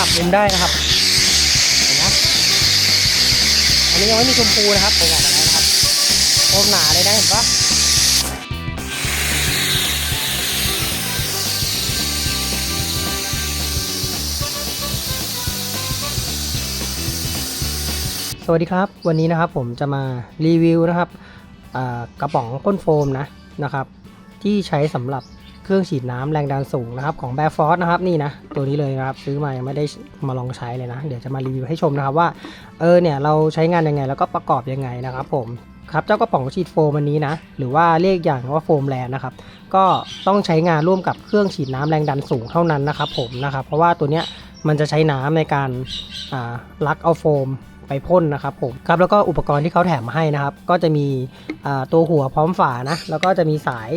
ปรับมุมได้นะครับเห็นไหมอันนี้ยังไม่มีชมพูนะครับผมออกมาแล้วนะครับโคมหนาเลยนะเห็นปะสวัสดีครับ วันนี้นะครับผมจะมารีวิวนะครับกระป๋องพ่นโฟมนะนะครับ ที่ใช้สำหรับ เครื่องฉีดน้ำแรงดันสูงนะครับของแบรฟอสนะครับนี่นะตัวนี้เลยนะครับซื้อมายังไม่ได้มาลองใช้เลยนะ เดี๋ยวจะมารีวิวให้ชมนะครับว่าเออเนี่ยเราใช้งานยังไงแล้วก็ประกอบยังไงนะครับ ผมครับเจ้ากระป๋องฉีดโฟมอันนี้นะ หรือว่าเรียกอย่างว่าโฟมแลนนะครับก็ต้องใช้งานร่วมกับเครื่องฉีดน้ำแรงดันสูงเท่านั้นนะครับผมนะครับเพราะว่าตัวเนี้ยมันจะใช้น้ำในการลักเอาโฟมไปพ่นนะครับผมครับแล้วก็อุปกรณ์ที่เขาแถมมาให้นะครับ ก็จะมีตัวหัวพร้อมฝานะแล้วก็จะมีสาย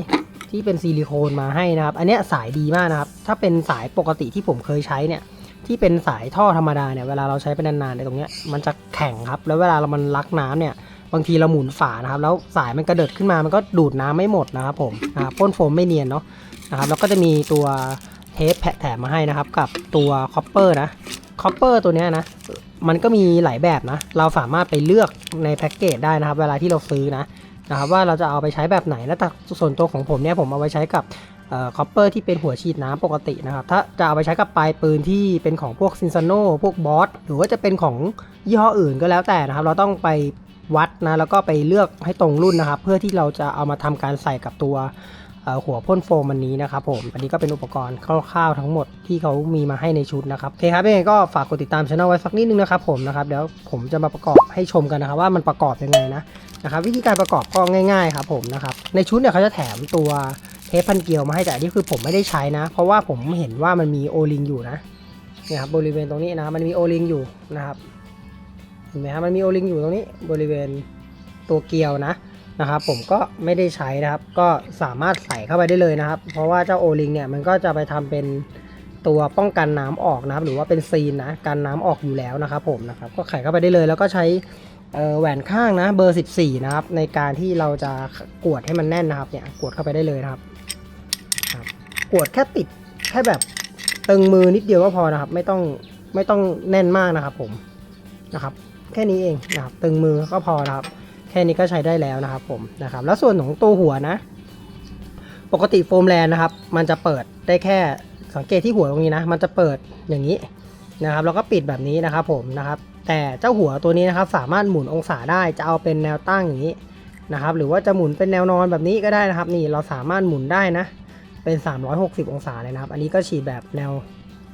ที่เป็นซิลิโคนมาให้นะครับ อันเนี้ยสายดีมากนะครับ ถ้าเป็นสายปกติที่ผมเคยใช้เนี่ย ที่เป็นสายท่อธรรมดาเนี่ย เวลาเราใช้ไปนานๆในตรงเนี้ย มันจะแข็งครับ แล้วเวลาเรามันลักน้ำเนี่ย บางทีเราหมุนฝานะครับ แล้วสายมันกระเดิดขึ้นมา มันก็ดูดน้ำไม่หมดนะครับผมอ่าพ่นโฟมไม่เนียนเนาะ นะครับ แล้วก็จะมีตัวเทปแผะแถมมาให้นะครับ กับตัวคอปเปอร์นะ คอปเปอร์ตัวเนี้ยนะ มันก็มีหลายแบบนะ เราสามารถไปเลือกในแพ็กเกจได้นะครับ เวลาที่เราซื้อนะ นะครับว่าเราจะเอาไปใช้แบบไหนแล้วแต่ส่วนตัวของผมเนี่ยผมเอาไปใช้กับคอปเปอร์ที่เป็นหัวฉีดน้ำปกตินะครับถ้าจะเอาไปใช้กับปลายปืนที่เป็นของพวกซินซ a โนพวกบอสหรือว่าจะเป็นของยี่ห้ออื่นก็แล้วแต่นะครับ เราต้องไปวัดนะแล้วก็ไปเลือกให้ตรงรุ่นนะครับ เพื่อที่เราจะเอามาทำการใส่กับตัวหัวพ่นโฟมอันนี้นะครับผมอันนี้ก็เป็นอุปกรณ์คร่าวๆทั้งหมดที่เขามีมาให้ในชุดนะครับโอเคครับยังไงก็ฝากกดติดตามช่องไว้สักนิดนึงนะครับผมนะครับเดี๋ยวผมจะมาประกอบให้ชมกันนะครับว่ามันประกอบยังไงนะ นะครับวิธีการประกอบก็ง่ายๆครับผมนะครับในชุดเนี่ยเขาจะแถมตัวเทปพันเกลียวมาให้แต่อันนี่คือผมไม่ได้ใช้นะ เพราะว่าผมเห็นว่ามันมีโอลิงอยู่นะเนี่ยครับบริเวณตรงนี้นะมันมีโอลิงอยู่นะครับเห็นไหมครับมันมีโอลิงอยู่ตรงนี้บริเวณตัวเกลียวนะนะครับผมก็ไม่ได้ใช้นะครับ ก็สามารถใส่เข้าไปได้เลยนะครับ เพราะว่าเจ้าโอลิงเนี่ยมันก็จะไปทำเป็นตัวป้องกันน้ำออกนะครับ หรือว่าเป็นซีนนะกันน้ำออกอยู่แล้วนะครับผมนะครับก็ไขเข้าไปได้เลยแล้วก็ใช้ แหวนข้างนะเบอร์ 14 นะครับ ในการที่เราจะกวดให้มันแน่นนะครับเนี่ยกวดเข้าไปได้เลยนะครับครับกวดแค่ติดแค่แบบตึงมือนิดเดียวก็พอนะครับ ไม่ต้องไม่ต้องแน่นมากนะครับ ผมนะครับแค่นี้เองนะครับตึงมือก็พอนะครับ แค่นี้ก็ใช้ได้แล้วนะครับ ผมนะครับ แล้วส่วนของตัวหัวนะ ปกติโฟมแลนนะครับ มันจะเปิดได้แค่สังเกตที่หัวตรงนี้นะ มันจะเปิดอย่างนี้ นะครับแล้วก็ปิดแบบนี้นะครับผมนะครับ แต่เจ้าหัวตัวนี้นะครับสามารถหมุนองศาได้จะเอาเป็นแนวตั้งอย่างนี้นะครับ หรือว่าจะหมุนเป็นแนวนอนแบบนี้ก็ได้นะครับ นี่เราสามารถหมุนได้นะ เป็น 360 องศาเลยนะครับ อันนี้ก็ฉีดแบบแนว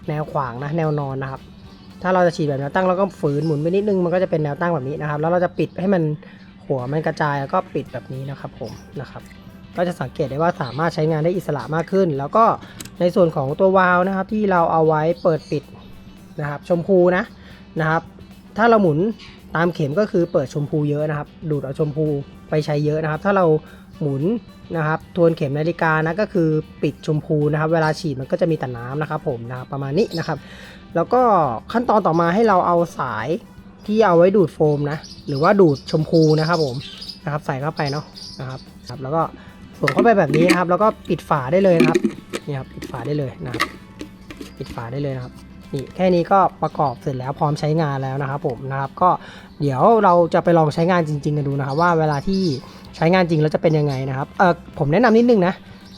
แนวขวางนะแนวนอนนะครับ ถ้าเราจะฉีดแบบแนวตั้งเราก็ฝืนหมุนไปนิดนึงมันก็จะเป็นแนวตั้งแบบนี้นะครับ แล้วเราจะปิดให้มันหัวมันกระจายแล้วก็ปิดแบบนี้นะครับผมนะครับ ก็จะสังเกตได้ว่าสามารถใช้งานได้อิสระมากขึ้น แล้วก็ในส่วนของตัววาล์วนะครับ ที่เราเอาไว้เปิดปิด นะครับชมพูนะนะครับ ถ้าเราหมุนตามเข็มก็คือเปิดชมพูเยอะนะครับ ดูดเอาชมพูไปใช้เยอะนะครับ ถ้าเราหมุนนะครับทวนเข็มนาฬิกานะก็คือปิดชมพูนะครับ เวลาฉีดมันก็จะมีแต่น้ำนะครับ ผมนะครับประมาณนี้นะครับ แล้วก็ขั้นตอนต่อมาให้เราเอาสายที่เอาไว้ดูดโฟมนะหรือว่าดูดชมพูนะครับผมนะครับใส่เข้าไปเนาะนะครับครับแล้วก็สวมเข้าไปแบบนี้นะครับ แล้วก็ปิดฝาได้เลยนะครับนี่ครับปิดฝาได้เลยนะครับ ปิดฝาได้เลยนะครับ นี่แค่นี้ก็ประกอบเสร็จแล้วพร้อมใช้งานแล้วนะครับผมนะครับก็เดี๋ยวเราจะไปลองใช้งานจริงๆกันดูนะครับว่าเวลาที่ใช้งานจริงแล้วจะเป็นยังไงนะครับเออผมแนะนำนิดนึงนะ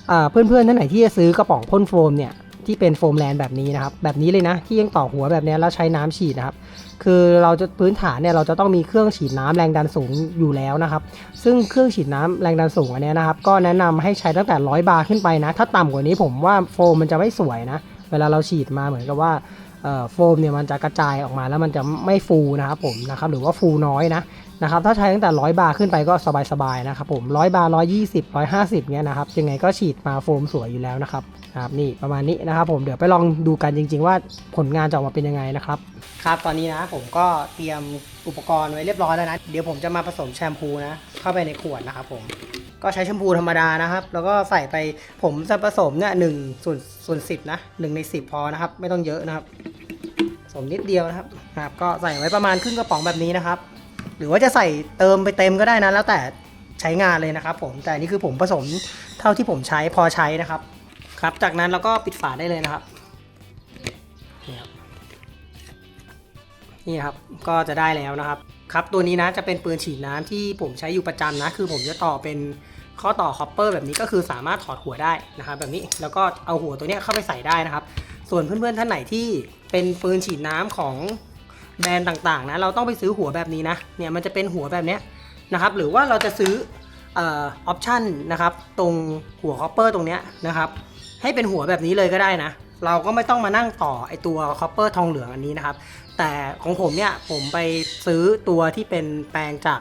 เออเพื่อนๆท่านไหนที่จะซื้อกระป๋องพ่นโฟมเนี่ยที่เป็นโฟมแลนด์แบบนี้นะครับแบบนี้เลยนะที่ยังต่อหัวแบบนี้แล้วใช้น้ำฉีดนะครับคือเราจะพื้นฐานเนี่ยเราจะต้องมีเครื่องฉีดน้ำแรงดันสูงอยู่แล้วนะครับซึ่งเครื่องฉีดน้ำแรงดันสูงอันนี้นะครับก็แนะนำให้ใช้ตั้งแต่ร้อยบาร์ขึ้นไปนะ ถ้าต่ำกว่านี้ผมว่าโฟมมันจะไม่สวยนะ เวลาเราฉีดมาเหมือนกับว่าโฟมเนี่ยมันจะกระจายออกมาแล้วมันจะไม่ฟูนะครับผมนะครับหรือว่าฟูน้อยนะนะครับถ้าใช้ตั้งแต่ร้อยบาร์ขึ้นไปก็สบายๆนะครับผมร้อยบาร์ร้อยยี่สิบร้อยห้าสิบเนี่ยนะครับยังไงก็ฉีดมาโฟมสวยอยู่แล้วนะครับครับนี่ประมาณนี้นะครับผมเดี๋ยวไปลองดูกันจริง ๆ ว่าผลงานจะออกมาเป็นยังไงนะครับครับตอนนี้นะผมก็เตรียมอุปกรณ์ไว้เรียบร้อยแล้วนะเดี๋ยวผมจะมาผสมแชมพูนะเข้าไปในขวดนะครับผม ก็ใช้แชมพูธรรมดานะครับ แล้วก็ใส่ไปผมจะผสมเนี่ยหนึ่งส่วนส่วนสิบนะหนึ่งในสิบพอนะครับ ไม่ต้องเยอะนะครับผสมนิดเดียวนะครับครับ ก็ใส่ไว้ประมาณครึ่งกระป๋องแบบนี้นะครับ หรือว่าจะใส่เติมไปเต็มก็ได้นะแล้วแต่ใช้งานเลยนะครับ ผมแต่นี่คือผมผสมเท่าที่ผมใช้พอใช้นะครับ ครับ จากนั้นเราก็ปิดฝาได้เลยนะครับนี่ครับนี่ครับก็จะได้แล้วนะครับ ครับตัวนี้นะจะเป็นปืนฉีดน้ำที่ผมใช้อยู่ประจำนะ คือผมจะต่อเป็น ข้อต่อคอปเปอร์แบบนี้ก็คือสามารถถอดหัวได้นะครับแบบนี้แล้วก็เอาหัวตัวนี้เข้าไปใส่ได้นะครับ ส่วนเพื่อนๆท่านไหนที่เป็นปืนฉีดน้ำของแบรนด์ต่างๆนะเราต้องไปซื้อหัวแบบนี้นะเนี่ยมันจะเป็นหัวแบบนี้นะครับหรือว่าเราจะซื้อออปชั่นนะครับตรงหัวคอปเปอร์ตรงนี้นะครับให้เป็นหัวแบบนี้เลยก็ได้นะ เราก็ไม่ต้องมานั่งต่อไอตัวคอปเปอร์ทองเหลืองอันนี้นะครับ แต่ของผมเนี่ยผมไปซื้อตัวที่เป็นแปลงจาก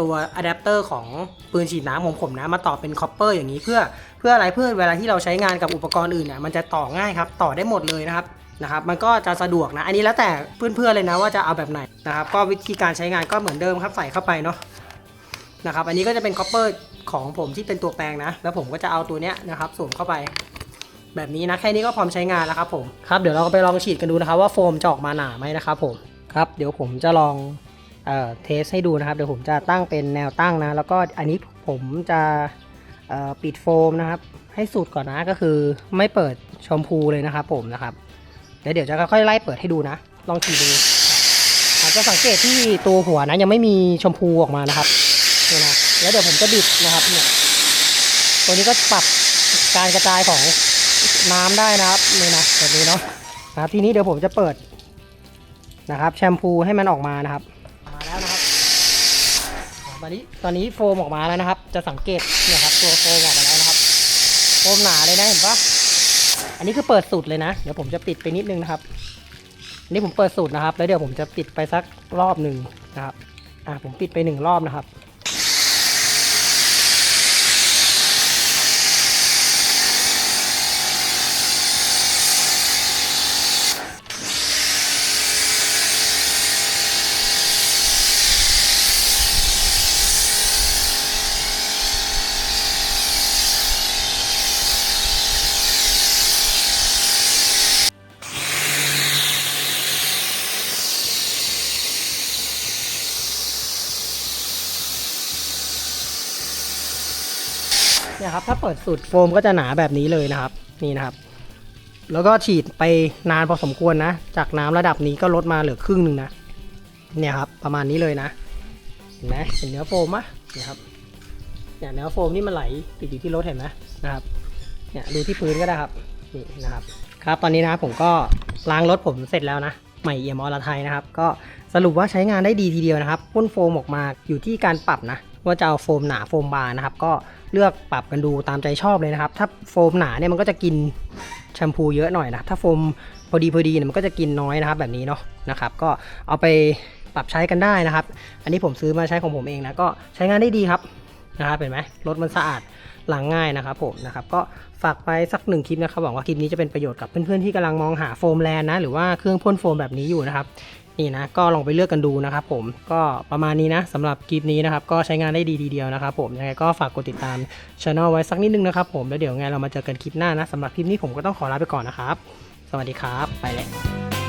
ตัวอะแดปเตอร์ของปืนฉีดน้ำของผมนะ มาต่อเป็นคอปเปอร์อย่างนี้เพื่อเพื่ออะไรเพื่อเวลาที่เราใช้งานกับอุปกรณ์อื่นเนี่ยมันจะต่อง่ายครับต่อได้หมดเลยนะครับนะครับมันก็จะสะดวกนะ อันนี้แล้วแต่เพื่อนๆเลยนะว่าจะเอาแบบไหนนะครับก็วิธีการใช้งานก็เหมือนเดิมครับใส่เข้าไปเนาะนะครับอันนี้ก็จะเป็นคอปเปอร์ของผมที่เป็นตัวแปลงนะ แล้วผมก็จะเอาตัวเนี้ยนะครับสวมเข้าไป แบบนี้นะแค่นี้ก็พร้อมใช้งานแล้วครับผมครับเดี๋ยวเราไปลองฉีดกันดูนะครับว่าโฟมจะออกมาหนาไหมนะครับผมครับเดี๋ยวผมจะลอง เอ่อเทสให้ดูนะครับ เดี๋ยวผมจะตั้งเป็นแนวตั้งนะ แล้วก็อันนี้ผมจะปิดโฟมนะครับ ให้สุดก่อนนะก็คือไม่เปิดชมพูเลยนะครับ ผมนะครับแล้วเดี๋ยวจะค่อยๆไล่เปิดให้ดูนะ ลองฉีดดูอาจจะสังเกตที่ตัวหัวนะยังไม่มีชมพูออกมานะครับเนี่ยนะแล้วเดี๋ยวผมจะบิดนะครับเนี่ยตัวนี้ก็ปรับการกระจายของน้ำได้นะครับนี่นะแบบนี้เนาะนะครับทีนี้เดี๋ยวผมจะเปิดนะครับ แชมพูให้มันออกมานะครับ ตอนนี้ตอนนี้โฟมออกมาแล้วนะครับ จะสังเกตเนี่ยครับตัวโฟมออกมาแล้วนะครับ โฟมหนาเลยนะเห็นปะอันนี้คือเปิดสุดเลยนะ เดี๋ยวผมจะปิดไปนิดนึงนะครับอันนี้ผมเปิดสุดนะครับ แล้วเดี๋ยวผมจะปิดไปสักรอบหนึ่งนะครับ อ่าผมปิดไปหนึ่งรอบนะครับ เนี่ยครับถ้าเปิดสูตรโฟมก็จะหนาแบบนี้เลยนะครับ นี่นะครับ แล้วก็ฉีดไปนานพอสมควรนะ จากน้ำระดับนี้ก็ลดมาเหลือครึ่งหนึ่งนะ เนี่ยครับประมาณนี้เลยนะ เห็นไหมเห็นเนื้อโฟมไหมเนี่ยครับเนี่ยเนื้อโฟมนี่มันไหลติดอยู่ที่รถเห็นไหมนะครับ เนี่ยดูที่พื้นก็ได้ครับนี่นะครับ ครับตอนนี้นะผมก็ล้างรถผมเสร็จแล้วนะใหม่เอี่ยมอรไทยนะครับ ก็สรุปว่าใช้งานได้ดีทีเดียวนะครับพ่นโฟมออกมาอยู่ที่การปรับนะ ว่าจะเอาโฟมหนาโฟมบางนะครับ ก็เลือกปรับกันดูตามใจชอบเลยนะครับ ถ้าโฟมหนาเนี่ยมันก็จะกินแชมพูเยอะหน่อยนะถ้าโฟมพอดีพอดีเนี่ยมันก็จะกินน้อยนะครับแบบนี้เนาะนะครับ ก็เอาไปปรับใช้กันได้นะครับ อันนี้ผมซื้อมาใช้ของผมเองนะก็ใช้งานได้ดีครับนะครับเห็นไหมรถมันสะอาดล้างง่ายนะครับผมนะครับก็ฝากไปสักหนึ่งคลิปนะครับหวังว่าคลิปนี้จะเป็นประโยชน์กับเพื่อนๆที่กำลังมองหาโฟมแลนนะหรือว่าเครื่องพ่นโฟมแบบนี้อยู่นะครับ นี่นะก็ลองไปเลือกกันดูนะครับผมก็ประมาณนี้นะสำหรับคลิปนี้นะครับก็ใช้งานได้ดีทีเดียวนะครับผมยังไงก็ฝากกดติดตามช anel ไว้สักนิดนึงนะครับผมแล้วเดี๋ยวไงเรามาเจอกันคลิปหน้านะสำหรับคลิปนี้ผมก็ต้องขอลาไปก่อนนะครับ สวัสดีครับ ไปแล้ว